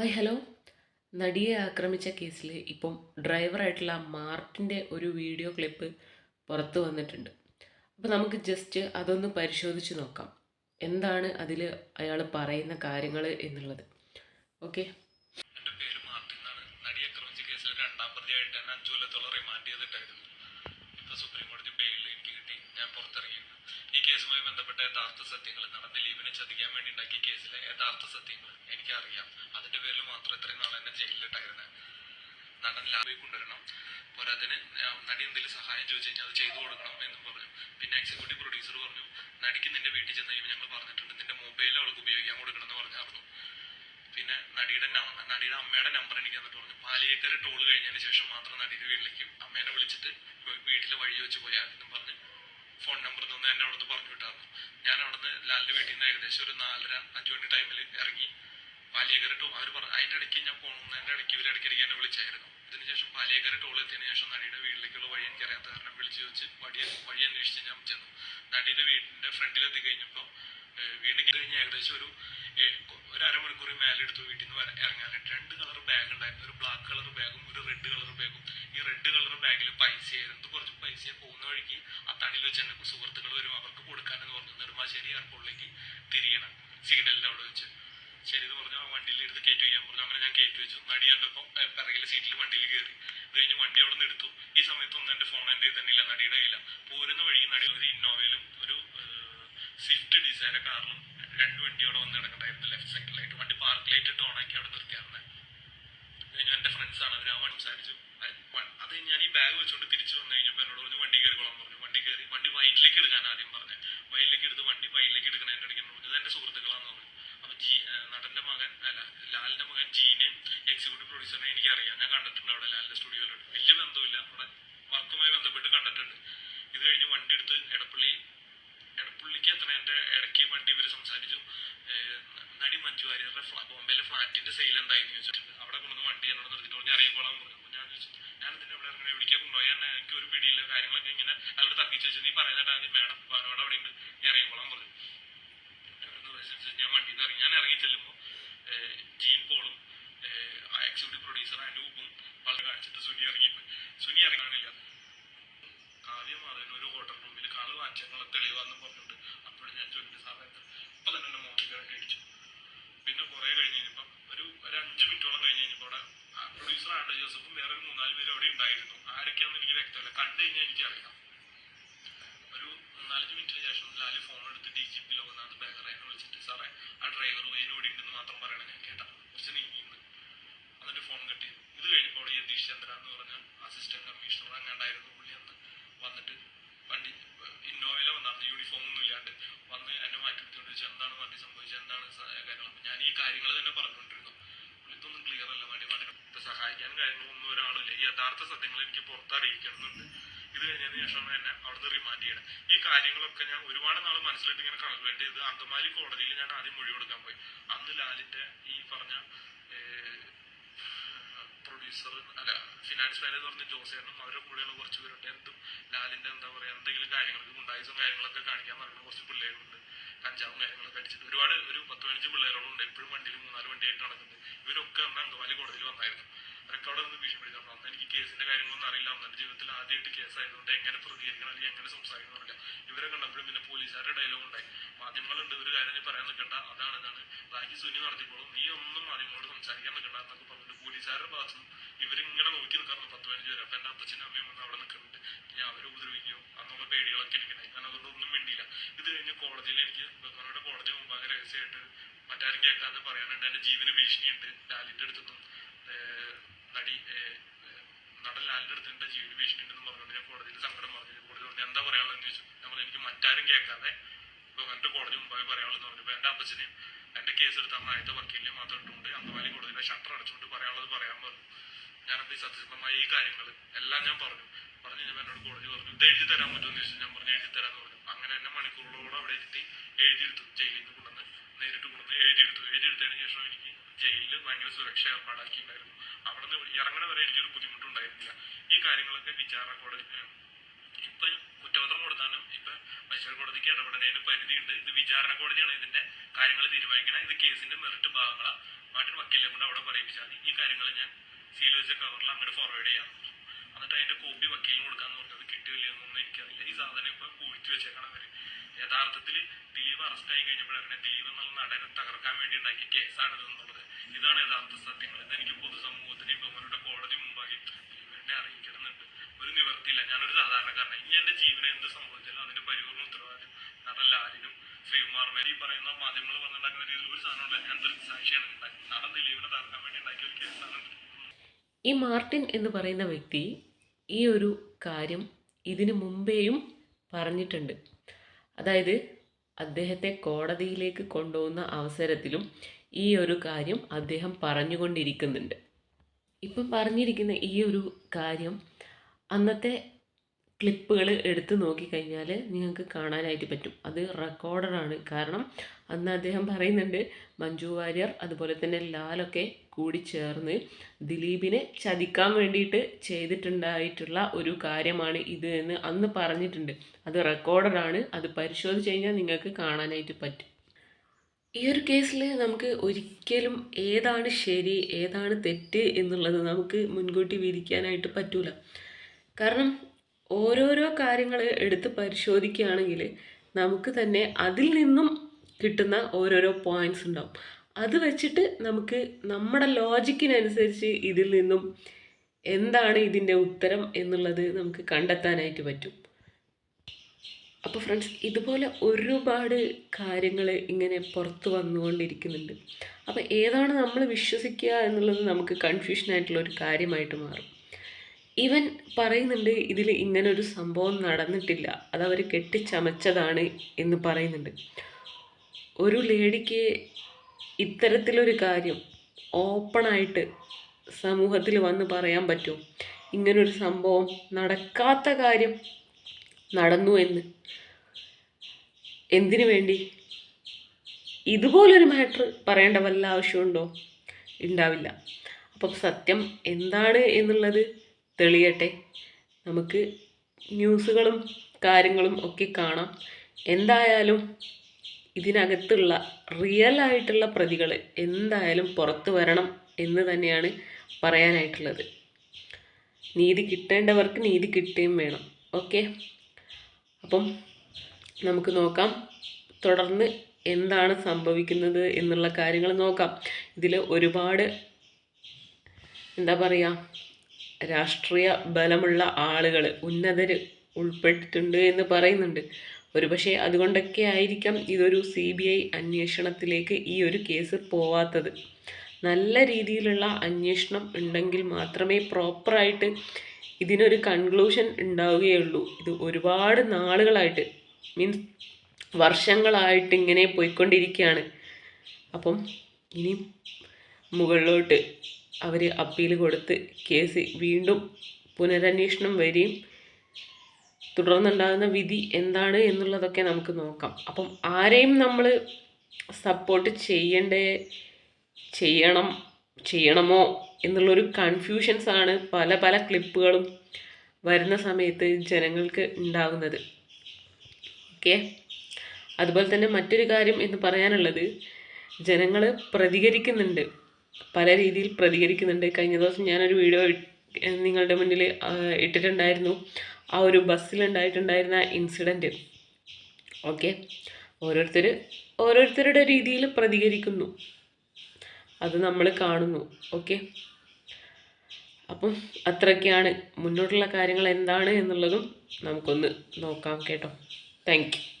Hi hello. നടിയെ ആക്രമിച്ച കേസിൽ ഇപ്പം ഡ്രൈവറായിട്ടുള്ള മാർട്ടിന്റെ ഒരു വീഡിയോ ക്ലിപ്പ് പുറത്ത് വന്നിട്ടുണ്ട്. അപ്പോൾ നമുക്ക് ജസ്റ്റ് അതൊന്ന് പരിശോധിച്ച് നോക്കാം. എന്താണ് അതിൽ അയാൾ പറയുന്ന കാര്യങ്ങൾ എന്നുള്ളത്. ഓക്കെ പേര് കേസിൽ രണ്ടാം പ്രതിയായിട്ട് റിമാൻഡ് ചെയ്തിട്ടായിരുന്നു. സുപ്രീം ഈ കേസുമായി ബന്ധപ്പെട്ട യഥാർത്ഥ സത്യങ്ങൾ നടന്ന ദിലീപിനെ ചതിക്കാൻ വേണ്ടി ഉണ്ടാക്കിയ കേസിലെ യഥാർത്ഥ സത്യങ്ങൾ എനിക്കറിയാം. അതിന്റെ പേരിൽ മാത്രം ഇത്രയും നാളെ എന്നെ ജയിലിലിട്ടായിരുന്നെ. നടൻ ലാബിൽ കൊണ്ടുവരണം. പോരാതിന് നടി എന്തെങ്കിലും സഹായം ചോദിച്ചു കഴിഞ്ഞാൽ അത് ചെയ്തു കൊടുക്കണം എന്നും പറഞ്ഞു. പിന്നെ എക്സിക്യൂട്ടീവ് പ്രൊഡ്യൂസർ പറഞ്ഞു നടിക്ക് നിന്റെ വീട്ടിൽ ചെന്ന് കഴിയുമ്പോൾ ഞങ്ങൾ പറഞ്ഞിട്ടുണ്ട് നിന്റെ മൊബൈൽ അവൾക്ക് ഉപയോഗിക്കാൻ കൊടുക്കണം എന്ന് പറഞ്ഞായിരുന്നു. പിന്നെ നടിയുടെ നടിയുടെ അമ്മയുടെ നമ്പർ എനിക്ക് തന്നിട്ട് പറഞ്ഞു പാലിയേക്കര ടോൾ കഴിഞ്ഞതിന് ശേഷം മാത്രം നടിയുടെ വീട്ടിലേക്ക് അമ്മേനെ വിളിച്ചിട്ട് വീട്ടിലെ വഴി വെച്ച് പോയാൽ എന്നും പറഞ്ഞ് ഫോൺ നമ്പർ തന്നെ എന്നെ അവിടുന്ന് പറഞ്ഞു വിട്ടായിരുന്നു. ഞാൻ അവിടുന്ന് ലാലിന്റെ വീട്ടിൽ നിന്ന് ഏകദേശം ഒരു നാലര അഞ്ചു മണി ടൈമിൽ ഇറങ്ങി പാലിയേക്കര ടോൾ അവർ പറഞ്ഞു അതിന്റെ ഇടയ്ക്ക് ഞാൻ പോകുന്നതിന്റെ ഇടയ്ക്ക് ഇവർ ഇടയ്ക്കിടയ്ക്ക് എന്നെ വിളിച്ചായിരുന്നു. ഇതിനുശേഷം പാലിയേക്കര ടോൾ എത്തിയതിനു ശേഷം നടിയുടെ വീട്ടിലേക്കുള്ള വഴി എനിക്കറിയാത്ത കാരണം വിളിച്ചു വെച്ച് വഴി വഴി അന്വേഷിച്ച് ഞാൻ ചെന്നു. നടിയുടെ വീടിന്റെ ഫ്രണ്ടിലെത്തി കഴിഞ്ഞപ്പോൾ വീട്ടിൽ കഴിഞ്ഞ് ഏകദേശം ഒരു ഒരു അരമണിക്കൂർ മേലെടുത്തു വീട്ടിൽ നിന്ന് ഇറങ്ങാനായിട്ട്. രണ്ട് കളർ ബാഗ് ഉണ്ടായിരുന്നു. ഒരു ബ്ലാക്ക് കളർ ബാഗും ഒരു റെഡ് കളർ ബാഗും ഈ റെഡ് കളർ ബാഗിൽ പൈസയായിരുന്നു. കുറച്ച് പൈസ പോകുന്ന വഴിക്ക് ആ തണിയിൽ വെച്ച് എന്നെ സുഹൃത്തുക്കൾ വരും. അവർക്ക് കൊടുക്കാനെന്ന് പറഞ്ഞു. നെടുമ്പാശ്ശേരി എയർപോർട്ടിലേക്ക് തിരിയണം. സിഗ്നലിന്റെ അവിടെ വെച്ച്. ശരി എന്ന് പറഞ്ഞു ആ വണ്ടിയിൽ എടുത്ത് കയറ്റി വയ്ക്കാൻ പറഞ്ഞു. അങ്ങനെ ഞാൻ കയറ്റി വെച്ചു. നടി കണ്ടപ്പോൾ പിറകിലെ സീറ്റിൽ വണ്ടിയിൽ കയറി. ഇത് കഴിഞ്ഞ് വണ്ടി അവിടെ നിന്ന് എടുത്തു. ഈ സമയത്തൊന്നും എന്റെ ഫോൺ എന്റെ തന്നെ ഇല്ല നടിയുടെ കയ്യില്ല പോരുന്ന വഴി നടി ഒരു ഇന്നോവയിലും ഒരു സ്വിഫ്റ്റ് ഡിസൈന കാറിലും രണ്ട് വണ്ടി അവിടെ വന്ന് കിടക്കണ്ടായിരുന്നു ലെഫ്റ്റ് സൈഡിലായിട്ട് വണ്ടി പാർക്ക് ലൈറ്റ് ഇട്ട് ഓണാക്കി അവിടെ നിർത്തിയായിരുന്നത് കഴിഞ്ഞു എന്റെ ഫ്രണ്ട്സ് ആണ് അവർ ആ സംസാരിച്ചു അത് ഞാൻ ഈ ബാഗ് വെച്ചുകൊണ്ട് തിരിച്ചു വന്നു കഴിഞ്ഞപ്പോൾ എന്നോട് പറഞ്ഞു വണ്ടി കയറിക്കോളാൻ പറഞ്ഞു. വണ്ടി കയറി. വണ്ടി വൈറ്റിലേക്ക് എടുക്കാൻ ആദ്യം പറഞ്ഞു. വൈറ്റിലേക്ക് എടുത്ത് വണ്ടി വൈറ്റിലേക്ക് എടുക്കണതിന്റെ ഇടയ്ക്ക് എന്നോട് ഇത് എന്റെ സുഹൃത്തുക്കളാന്ന് പറഞ്ഞു നടന്റെ മകൻ അല്ല സുനി ഇറങ്ങാനില്ല കാവ്യം അതിന് ഒരു ഹോട്ടൽ റൂമിൽ കൾ വാങ്ങിച്ചങ്ങളെ തെളിവാന്ന് പറഞ്ഞിട്ടുണ്ട് അപ്പോഴും ഞാൻ സാറേ ഇത് ഇപ്പൊ തന്നെ എന്നെ മോണിക്കായിട്ട് ഇടിച്ചു. പിന്നെ കുറെ കഴിഞ്ഞ് കഴിഞ്ഞപ്പം ഒരു ഒരു അഞ്ച് മിനിറ്റോളം കഴിഞ്ഞ് കഴിഞ്ഞപ്പോൾ അവിടെ പ്രൊഡ്യൂസർ ആണ്ട് ജോസഫും വേറെ ഒരു മൂന്നാൽ പേര് അവിടെ ഉണ്ടായിരുന്നു. ആരൊക്കെയാണെന്ന് എനിക്ക് വ്യക്തമല്ല. കണ്ടു കഴിഞ്ഞാൽ എനിക്കറിയാം. ഒരു നാലഞ്ച് മിനിറ്റിന് ശേഷം ലാലി ഫോൺ എടുത്ത് ഡി ജി പി ലോകനാഥ് ബെഹ്റയെ വിളിച്ചിട്ട് സാറേ ആ ഡ്രൈവർ വൈന് ഇവിടെ ഉണ്ടെന്ന് മാത്രം പറയണം. ഞാൻ കേട്ടാ കുറച്ച് നീങ്ങിന്ന് എന്നിട്ട് ഫോൺ കിട്ടി. ഇത് കഴിഞ്ഞപ്പോൾ യതീഷ് ചന്ദ്ര എന്ന് പറഞ്ഞ അസിസ്റ്റന്റ് കമ്മീഷണർ അങ്ങാണ്ടായിരുന്നു പുള്ളി അന്ന് വന്നിട്ട് വണ്ടി ഇന്നോവയിലെ വന്നായിരുന്നു യൂണിഫോം ഒന്നും ഇല്ലാണ്ട് വന്ന് എന്നെ മാറ്റി എന്താണ് വണ്ടി സംഭവിച്ചത്? എന്താണ് കാര്യങ്ങൾ ഞാൻ ഈ കാര്യങ്ങൾ തന്നെ പറഞ്ഞുകൊണ്ടിരുന്നു. പുള്ളിത്തൊന്നും ക്ലിയർ അല്ല. വണ്ടി വണ്ടി സഹായിക്കാനും കാര്യങ്ങളൊന്നും ഒരാളില്ല. ഈ യഥാർത്ഥ സത്യങ്ങൾ എനിക്ക് പുറത്തറിയിക്കണമെന്നുണ്ട് ഇത് കഴിഞ്ഞതിന് ശേഷം എന്നെ അവിടുന്ന് റിമാൻഡ് ചെയ്യണം. ഈ കാര്യങ്ങളൊക്കെ ഞാൻ ഒരുപാട് നാൾ മനസ്സിലിട്ട് ഇങ്ങനെ കണക്ക് ചെയ്ത് അങ്കമാലി കോടതിയിൽ ഞാൻ ആദ്യം മൊഴി കൊടുക്കാൻ പോയി. അന്ന് ലാലിന്റെ ഈ പറഞ്ഞ പ്രൊഡ്യൂസർ അല്ല ഫിനാൻസ് മാനേജർ പറഞ്ഞ ജോസേട്ടനും അവരുടെ കൂടെയുള്ള കുറച്ച് പേരുണ്ട്. എന്തും ലാലിന്റെ എന്താ പറയാ എന്തെങ്കിലും കാര്യങ്ങൾക്ക് ഉണ്ടായ കാര്യങ്ങളൊക്കെ കാണിക്കാൻ പറയുന്ന കുറച്ച് പിള്ളേരുണ്ട്. കഞ്ചാവും കാര്യങ്ങളൊക്കെ അടിച്ചിട്ട് ഒരുപാട് ഒരു പത്ത് പതിനഞ്ച് പിള്ളേരോളുണ്ട്. എപ്പോഴും വണ്ടിയിൽ മൂന്നാൽ വണ്ടിയായിട്ട് നടക്കുന്നത് ഇവരൊക്കെ അന്ന് അങ്കമാലി കോടതിയിൽ വന്നായിരുന്നു. അവരൊക്കെ അവിടെ നിന്ന് ഭീഷണിപ്പെടുത്തി. അന്ന് എനിക്ക് കേസിന്റെ കാര്യങ്ങളൊന്നും അറിയില്ല. അന്ന് ജീവിതത്തിൽ ആദ്യമായിട്ട് കേസായതുകൊണ്ട് എങ്ങനെ പ്രതികരിക്കണം അല്ലെങ്കിൽ എങ്ങനെ സംസാരിക്കണം അറിയില്ല ഇവരെ കണ്ടപ്പോഴും പിന്നെ പോലീസുകാരുടെ ഡയലോഗ് ഉണ്ടായി. മാധ്യമങ്ങളുണ്ട്. ഒരു കാര്യം നീ പറയാൻ നിൽക്കണ്ട. അതാണ് ഇതാണ് ബാക്കി സുനി നടത്തിക്കോളും. നീ ഒന്നും മാധ്യമങ്ങളോട് സംസാരിക്കാൻ നിൽക്കണ്ട എന്നൊക്കെ പോലീസുകാരുടെ ഭാഗത്തു നിന്ന് ഇവരിങ്ങനെ നോക്കി നിൽക്കാറുണ്ട് പത്ത് പതിനഞ്ച് പേര്. അപ്പൊ എന്റെ അപ്പച്ചനും അമ്മയും വന്ന് അവിടെ നിൽക്കുന്നുണ്ട്. ഇനി അവരെ ഉപദ്രവിക്കുകയോ അന്നുള്ള പേടികളൊക്കെ എനിക്കുണ്ടായി ഞാൻ അതുകൊണ്ട് ഒന്നും മിണ്ടിയില്ല. ഇത് കഴിഞ്ഞ് കോളേജിൽ എനിക്ക് ബഹുമാനയുടെ കോളേജ് മുമ്പാകെ രഹസ്യമായിട്ട് മറ്റാരും കേൾക്കാതെ പറയാനുണ്ട്. എന്റെ ജീവന് ഭീഷണിയുണ്ട്. ലാലിന്റെ അടുത്തുനിന്നും ഏഹ്, നടി നടൻ ലാലിന്റെ അടുത്ത് എന്റെ ജീവന് ഭീഷണി ഉണ്ടെന്ന് പറഞ്ഞുകൊണ്ട് ഞാൻ കോടതിയിൽ സങ്കടം പറഞ്ഞു. കോടതി പറഞ്ഞു എന്താ പറയാനുള്ളതെന്ന് ചോദിച്ചു. ഞാൻ പറഞ്ഞു എനിക്ക് മറ്റാരും കേൾക്കാതെ ബഹുമാനന്റെ കോടതി മുമ്പാകെ പറയാനുള്ളതെന്ന് പറഞ്ഞു. അപ്പൊ എന്റെ അപ്പച്ചനെയും എന്റെ കേസ് എടുത്ത അമ്മായത്തെ വക്കീലിനെ മാത്രം ഇട്ടുകൊണ്ട് അങ്കമാലി കോടതിയിലെ ഷട്ടർ അടച്ചുകൊണ്ട് പറയാനുള്ളത് പറയാൻ പറഞ്ഞു. ഞാനത് ഈ സത്യസന്ധമായ ഈ കാര്യങ്ങൾ എല്ലാം ഞാൻ പറഞ്ഞു. പറഞ്ഞു ഞാൻ എന്നോട് കോടതി പറഞ്ഞു ഇത് എഴുതി തരാൻ പറ്റുമെന്ന് ചോദിച്ചു. ഞാൻ പറഞ്ഞു എഴുതി തരാന്ന് പറഞ്ഞു. അങ്ങനെ എന്നെ മണിക്കൂറുകളോളം അവിടെ ഇരുത്തി എഴുതിയെടുത്തു ജയിലിൽ നിന്ന് കൊണ്ടുവന്ന് നേരിട്ട് കൊണ്ടുവന്ന് എഴുതിയെടുത്തു എഴുതിയെടുത്തതിന് ശേഷം എനിക്ക് ജയിലിൽ ഭയങ്കര സുരക്ഷ ഏർപ്പാടാക്കിയിട്ടുണ്ടായിരുന്നു. അവിടെ നിന്ന് ഇറങ്ങണ വരെ എനിക്കൊരു ബുദ്ധിമുട്ടുണ്ടായിരുന്നില്ല. ഈ കാര്യങ്ങളൊക്കെ വിചാരണ കോടതി കൊടുത്താലും ഇപ്പൊ മജിസ്ട്രേറ്റ് കോടതിക്ക് ഇടപെടുന്നതിന് പരിധിയുണ്ട്. ഇത് വിചാരണ കോടതിയാണ് ഇതിന്റെ കാര്യങ്ങൾ തീരുമാനിക്കണം. ഇത് കേസിന്റെ മെറിറ്റ് ഭാഗങ്ങളാ. മാറ്റി വക്കീലെ കൊണ്ട് അവിടെ പറയിപ്പിച്ചാൽ മതി. ഈ കാര്യങ്ങൾ ഞാൻ സീൽ വെച്ച കവറിൽ അങ്ങോട്ട് ഫോർവേഡ് ചെയ്യാം. എന്നിട്ട് അതിന്റെ കോപ്പി വക്കീലിന് കൊടുക്കാന്ന് പറഞ്ഞത് കിട്ടിയില്ലെന്നൊന്നും എനിക്കറിയില്ല. ഈ സാധനം ഇപ്പൊ കുഴിച്ചു വെച്ചേക്കണം അവർ. യഥാർത്ഥത്തിൽ ദിലീപ് അറസ്റ്റ് ആയി കഴിഞ്ഞപ്പോഴാണ് ദിലീപ് എന്നുള്ള നടനെ തകർക്കാൻ വേണ്ടി ഉണ്ടാക്കിയ കേസാണ് ഇതെന്നുള്ളത് ഇതാണ് യഥാർത്ഥ സത്യങ്ങൾ. ഇതെനിക്ക് പൊതുസമൂഹത്തിന് ബഹുമാനയുടെ കോടതി മുമ്പാകെ എന്നെ അറിയിക്കണമെന്നുണ്ട് ഒരു നിവർത്തിയില്ല ഞാനൊരു സാധാരണക്കാരനാണ് ഇനി എന്റെ ജീവിതം എന്ത് സംഭവിച്ചാലും അതിന്റെ പരിപൂർണ ഉത്തരവാദിത്യം നടൻ ലാലിനും ശ്രീകുമാറിനും ഈ പറയുന്ന മാധ്യമങ്ങൾ പറഞ്ഞുണ്ടാക്കുന്ന രീതിയിൽ ഒരു സാധനമല്ല ഞാൻ ദൃക്സാക്ഷിയാണ് ഉണ്ടാക്കി? നടൻ ദിലീപിനെ തകർക്കാൻ വേണ്ടി ഉണ്ടാക്കിയ ഒരു കേസാണ് ഈ മാർട്ടിൻ എന്ന് പറയുന്ന വ്യക്തി ഈ ഒരു കാര്യം ഇതിനു മുമ്പേയും പറഞ്ഞിട്ടുണ്ട്. അതായത് അദ്ദേഹത്തെ കോടതിയിലേക്ക് കൊണ്ടുപോകുന്ന അവസരത്തിലും ഈ ഒരു കാര്യം അദ്ദേഹം പറഞ്ഞുകൊണ്ടിരിക്കുന്നുണ്ട്. ഇപ്പം പറഞ്ഞിരിക്കുന്ന ഈ ഒരു കാര്യം അന്നത്തെ ക്ലിപ്പുകൾ എടുത്തു നോക്കിക്കഴിഞ്ഞാൽ നിങ്ങൾക്ക് കാണാനായിട്ട് പറ്റും. അത് റെക്കോർഡറാണ്. കാരണം അന്ന് അദ്ദേഹം പറയുന്നുണ്ട് മഞ്ജു വാര്യർ അതുപോലെ തന്നെ ലാലൊക്കെ കൂടി ചേർന്ന് ദിലീപിനെ ചതിക്കാൻ വേണ്ടിയിട്ട് ചെയ്തിട്ടുണ്ടായിട്ടുള്ള ഒരു കാര്യമാണ് ഇത് എന്ന് അന്ന് പറഞ്ഞിട്ടുണ്ട്. അത് റെക്കോർഡറാണ്. അത് പരിശോധിച്ച് കഴിഞ്ഞാൽ നിങ്ങൾക്ക് കാണാനായിട്ട് പറ്റും. ഈ ഒരു കേസിൽ നമുക്ക് ഒരിക്കലും ഏതാണ് ശരി ഏതാണ് തെറ്റ് എന്നുള്ളത് നമുക്ക് മുൻകൂട്ടി വിധിക്കാനായിട്ട് പറ്റൂല. കാരണം ഓരോരോ കാര്യങ്ങൾ എടുത്ത് പരിശോധിക്കുകയാണെങ്കിൽ നമുക്ക് തന്നെ അതിൽ നിന്നും കിട്ടുന്ന ഓരോരോ പോയിന്റ്സ് ഉണ്ടാവും. അത് വെച്ചിട്ട് നമുക്ക് നമ്മുടെ ലോജിക്കിനനുസരിച്ച് ഇതിൽ നിന്നും എന്താണ് ഇതിന്റെ ഉത്തരം എന്നുള്ളത് നമുക്ക് കണ്ടെത്താനായിട്ട് പറ്റും. അപ്പോൾ ഫ്രണ്ട്സ് ഇതുപോലെ ഒരുപാട് കാര്യങ്ങൾ ഇങ്ങനെ പുറത്ത് വന്നുകൊണ്ടിരിക്കുന്നുണ്ട്. അപ്പോൾ ഏതാണ് നമ്മൾ വിശ്വസിക്കുക എന്നുള്ളത് നമുക്ക് കൺഫ്യൂഷനായിട്ടുള്ള ഒരു കാര്യമായിട്ട് മാറും. ഇവൻ പറയുന്നുണ്ട് ഇതിൽ ഇങ്ങനെ ഒരു സംഭവം നടന്നിട്ടില്ല. അതവർ കെട്ടിച്ചമച്ചതാണ് എന്ന് പറയുന്നുണ്ട്. ഒരു ലേഡിക്ക് ഇത്തരത്തിലൊരു കാര്യം ഓപ്പണായിട്ട് സമൂഹത്തിൽ വന്ന് പറയാൻ പറ്റുമോ? ഇങ്ങനൊരു സംഭവം നടക്കാത്ത കാര്യം നടന്നു എന്ന്. എന്തിനു വേണ്ടി? ഇതുപോലൊരു മാറ്റർ പറയേണ്ട വല്ല ആവശ്യമുണ്ടോ? ഉണ്ടാവില്ല അപ്പം സത്യം എന്താണ് എന്നുള്ളത് തെളിയട്ടെ. നമുക്ക് ന്യൂസുകളും കാര്യങ്ങളും ഒക്കെ കാണാം. എന്തായാലും ഇതിനകത്തുള്ള റിയൽ ആയിട്ടുള്ള പ്രതികൾ എന്തായാലും പുറത്തു വരണം എന്ന് തന്നെയാണ് പറയാനായിട്ടുള്ളത്. നീതി കിട്ടേണ്ടവർക്ക് നീതി കിട്ടുകയും വേണം. ഓക്കെ? അപ്പം നമുക്ക് നോക്കാം. തുടർന്ന് എന്താണ് സംഭവിക്കുന്നത് എന്നുള്ള കാര്യങ്ങൾ നോക്കാം. ഇതിൽ ഒരുപാട് എന്താ പറയുക രാഷ്ട്രീയ ബലമുള്ള ആളുകൾ ഉന്നതർ ഉൾപ്പെട്ടിട്ടുണ്ട് എന്ന് പറയുന്നുണ്ട്. ഒരുപക്ഷെ അതുകൊണ്ടൊക്കെ ആയിരിക്കാം ഇതൊരു സി ബി ഐ അന്വേഷണത്തിലേക്ക് ഈ ഒരു കേസ് പോവാത്തത്. നല്ല രീതിയിലുള്ള അന്വേഷണം ഉണ്ടെങ്കിൽ മാത്രമേ പ്രോപ്പറായിട്ട് ഇതിനൊരു കൺക്ലൂഷൻ ഉണ്ടാവുകയുള്ളൂ. ഇത് ഒരുപാട് നാളുകളായിട്ട് മീൻസ് വർഷങ്ങളായിട്ട് ഇങ്ങനെ പോയിക്കൊണ്ടിരിക്കുകയാണ്. അപ്പം ഇനി മുകളിലോട്ട് അവർ അപ്പീൽ കൊടുത്ത് കേസ് വീണ്ടും പുനരന്വേഷണം വരികയും തുടർന്നുണ്ടാകുന്ന വിധി എന്താണ് എന്നുള്ളതൊക്കെ നമുക്ക് നോക്കാം. അപ്പം ആരെയും നമ്മൾ സപ്പോർട്ട് ചെയ്യണ്ടേ ചെയ്യണം ചെയ്യണമോ എന്നുള്ളൊരു കൺഫ്യൂഷൻസാണ് പല പല ക്ലിപ്പുകളും വരുന്ന സമയത്ത് ജനങ്ങൾക്ക് ഉണ്ടാകുന്നത്. ഓക്കെ? അതുപോലെ തന്നെ മറ്റൊരു കാര്യം എന്ന് പറയാനുള്ളത് ജനങ്ങൾ പ്രതികരിക്കുന്നുണ്ട്. പല രീതിയിൽ പ്രതികരിക്കുന്നുണ്ട്. കഴിഞ്ഞ ദിവസം ഞാനൊരു വീഡിയോ നിങ്ങളുടെ മുന്നിൽ ഇട്ടിട്ടുണ്ടായിരുന്നു. ആ ഒരു ബസ്സിലുണ്ടായിട്ടുണ്ടായിരുന്ന ഇൻസിഡന്റ് ഓക്കെ? ഓരോരുത്തർ ഓരോരുത്തരുടെ രീതിയിൽ പ്രതികരിക്കുന്നു. അത് നമ്മൾ കാണുന്നു. ഓക്കെ അപ്പം അത്രയൊക്കെയാണ്. മുന്നോട്ടുള്ള കാര്യങ്ങൾ എന്താണ് എന്നുള്ളതും നമുക്കൊന്ന് നോക്കാം കേട്ടോ. താങ്ക്